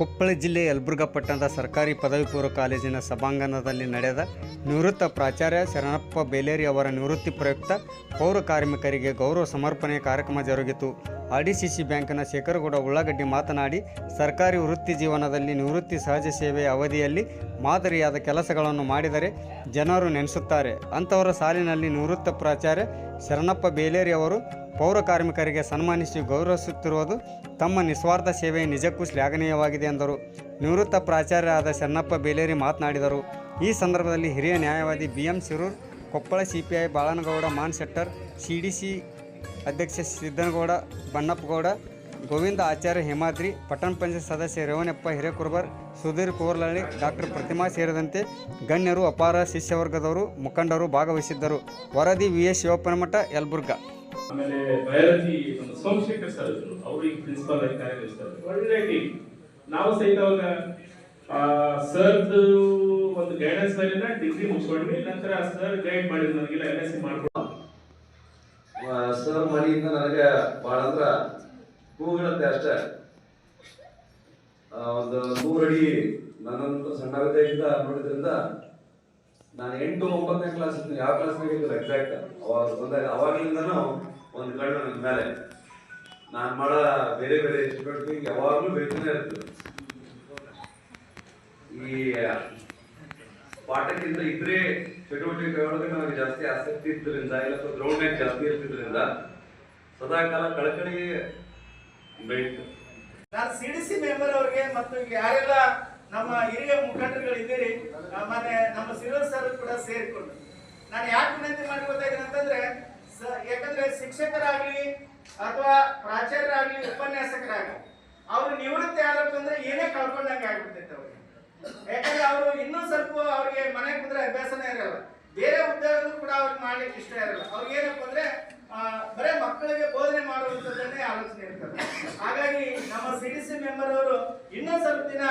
ಕೊಪ್ಪಳ ಜಿಲ್ಲೆ ಯಲಬುರ್ಗ ಪಟ್ಟಣದ ಸರ್ಕಾರಿ ಪದವಿ ಪೂರ್ವ ಕಾಲೇಜಿನ ಸಭಾಂಗಣದಲ್ಲಿ ನಡೆದ ನಿವೃತ್ತ ಪ್ರಾಚಾರ್ಯ ಶರಣಪ್ಪ ಬೇಲೇರಿ ಅವರ ನಿವೃತ್ತಿ ಪ್ರಯುಕ್ತ ಪೌರ ಕಾರ್ಮಿಕರಿಗೆ ಗೌರವ ಸಮರ್ಪಣೆ ಕಾರ್ಯಕ್ರಮ ಜರುಗಿತು. ಆರ್ಡಿಸಿಸಿ ಬ್ಯಾಂಕ್ನ ಶೇಖರಗೌಡ ಉಳ್ಳಾಗಡ್ಡಿ ಮಾತನಾಡಿ, ಸರ್ಕಾರಿ ವೃತ್ತಿ ಜೀವನದಲ್ಲಿ ನಿವೃತ್ತಿ ಸಹಜ ಸೇವೆಯ ಅವಧಿಯಲ್ಲಿ ಮಾದರಿಯಾದ ಕೆಲಸಗಳನ್ನು ಮಾಡಿದರೆ ಜನರು ನೆನೆಸುತ್ತಾರೆ. ಅಂಥವರ ಸಾಲಿನಲ್ಲಿ ನಿವೃತ್ತ ಪ್ರಾಚಾರ್ಯ ಶರಣಪ್ಪ ಬೇಲೇರಿ ಅವರು ಪೌರ ಕಾರ್ಮಿಕರಿಗೆ ಸನ್ಮಾನಿಸಿ ಗೌರವಿಸುತ್ತಿರುವುದು ತಮ್ಮ ನಿಸ್ವಾರ್ಥ ಸೇವೆ ನಿಜಕ್ಕೂ ಶ್ಲಾಘನೀಯವಾಗಿದೆ ಎಂದರು. ನಿವೃತ್ತ ಪ್ರಾಚಾರ್ಯರಾದ ಚೆನ್ನಪ್ಪ ಬೇಲೇರಿ ಮಾತನಾಡಿದರು. ಈ ಸಂದರ್ಭದಲ್ಲಿ ಹಿರಿಯ ನ್ಯಾಯವಾದಿ B M Shirur, Koppal CPI Balanagouda, Maan Shettar C D C ಅಧ್ಯಕ್ಷ ಸಿದ್ದನಗೌಡ ಬಣ್ಣಪ್ಪಗೌಡ ಗೋವಿಂದ ಆಚಾರ್ಯ ಹೇಮಾದ್ರಿ, ಪಟ್ಟಣ ಪಂಚಾಯತ್ ಸದಸ್ಯ ರೇವಣಪ್ಪ ಹಿರೇಕುರ್ಬರ್, ಸುಧೀರ್ ಕೋರ್ಲಳ್ಳಿ, ಡಾಕ್ಟರ್ ಪ್ರತಿಮಾ ಸೇರಿದಂತೆ ಗಣ್ಯರು ಅಪಾರ ಶಿಷ್ಯವರ್ಗದವರು ಮುಖಂಡರು ಭಾಗವಹಿಸಿದ್ದರು. ವರದಿ ವಿ ಎಸ್ ಶಿವಪ್ಪನಮಠ ಯಲಬುರ್ಗಾ. ಆಮೇಲೆ ಬಯಾಲಜಿ ನಮ್ಮ ಸೋಮಶೇಖರ್ ಸರ್ ಇದ್ರು. ಅವರು ಈಗ ಪ್ರಿನ್ಸಿಪಾಲ್ ಆಗಿ ಕಾರ್ಯನಿರ್ವಹಿಸ್ತಾರೆ ಒಳ್ಳೆ ಟೀಮ್ ನಾವು ಸಹಿತ ಅವಾಗ ಸರ್ದು ಒಂದು ಗೈಡೆನ್ಸ್ ಮೇಲಿನ ಡಿಗ್ರಿ ಮುಗಿಸ್ಕೊಂಡ್ವಿ. ನಂತರ ಸರ್ ಗೈಡ್ ಮಾಡಿದ್ರು ನನಗೆಲ್ಲ ಎಲ್ ಎಸ್ ಸಿ ಸರ್ ಮನೆಯಿಂದ ನನಗೆ ಭಾಳ ಅಂದ್ರ ಹೂಗಳಂತೆ ಅಷ್ಟೇ. ಒಂದು ನೂರಡಿ ನನ್ನಂತ ಸಣ್ಣ ವಿದ್ಯಾಗಿಂದ ನೋಡಿದ್ರಿಂದ ನಾನು ಎಂಟು ಒಂಬತ್ತನೇ ಕ್ಲಾಸ್ ಯಾವ ಕ್ಲಾಸ್ ಬೇಕಿಲ್ಲ ಎಕ್ಸಾಕ್ಟ್ ಅವಾಗ ಬಂದಾಗ ಒಂದು ಕಣ್ಣು ನನ್ನ ಮೇಲೆ. ನಾನು ಮಾಡೋ ಬೇರೆ ಬೇರೆ ಚಟುವಟಿಕೆ ಯಾವಾಗಲೂ ಬೇಕೇ ಇರ್ತದೆ ಈ ಪಾಠಕ್ಕಿಂತ ಇದ್ರೆ ಚಟುವಟಿಕೆಗಳೊಳಗೆ ನನಗೆ ಜಾಸ್ತಿ ಆಸಕ್ತಿ ಇದ್ದರಿಂದ ಇಲ್ಲ ಮೇಲೆ ಜಾಸ್ತಿ ಇರ್ತಿದ್ರಿಂದ ಸದಾ ಕಾಲ ಕಳಕಳಿ ಬೇಕು ನಾನು ಸಿಡಿಸಿ ಮೆಂಬರ್ ಅವರಿಗೆ ಮತ್ತು ಯಾರೆಲ್ಲ ನಮ್ಮ ಹಿರಿಯ ಮುಖಂಡರುಗಳಿದ್ದೀರಿ. ಮೊನ್ನೆ ನಮ್ಮ ಸಿವಿಲ್ ಸರ್ ಕೂಡ ಸೇರಿಕೊಂಡು ನಾನು ಯಾಕೆ ವಿನಂತಿ ಮಾಡ್ಕೊತಾ ಇದ್ದೀನಿ ಅಂತಂದ್ರೆ ಯಾಕಂದ್ರೆ ಶಿಕ್ಷಕರಾಗ್ಲಿ ಅಥವಾ ಪ್ರಾಚಾರ್ಯರಾಗ್ಲಿ ಉಪನ್ಯಾಸಕರಾಗ್ಲಿ, ಅವರು ನಿವೃತ್ತಿ ಆದಪ್ಪ ಅಂದ್ರೆ ಏನೇ ಕಳ್ಕೊಂಡಂಗೆ ಆಗ್ಬಿಡ್ತೈತೆ ಅವ್ರಿಗೆ ಯಾಕಂದ್ರೆ ಅವರು ಇನ್ನೂ ಸ್ವಲ್ಪ ಅವ್ರಿಗೆ ಮನೆ ಕುಂದ್ರೆ ಅಭ್ಯಾಸನೇ ಇರಲ್ಲ. ಬೇರೆ ಉದ್ಯೋಗಗಳು ಕೂಡ ಅವ್ರಿಗೆ ಮಾಡ್ಲಿಕ್ಕೆ ಇಷ್ಟ ಇರಲ್ಲ. ಅವ್ರಿಗೆ ಏನಪ್ಪ ಅಂದ್ರೆ ಬರೇ ಮಕ್ಕಳಿಗೆ ಬೋಧನೆ ಮಾಡುವಂಥದ್ದನ್ನೇ ಆಲೋಚನೆ ಇರ್ತದೆ. ಹಾಗಾಗಿ ನಮ್ಮ ಸಿ ಡಿ ಸಿ ಮೆಂಬರ್ ಅವರು ಇನ್ನೂ ಸ್ವಲ್ಪ ದಿನ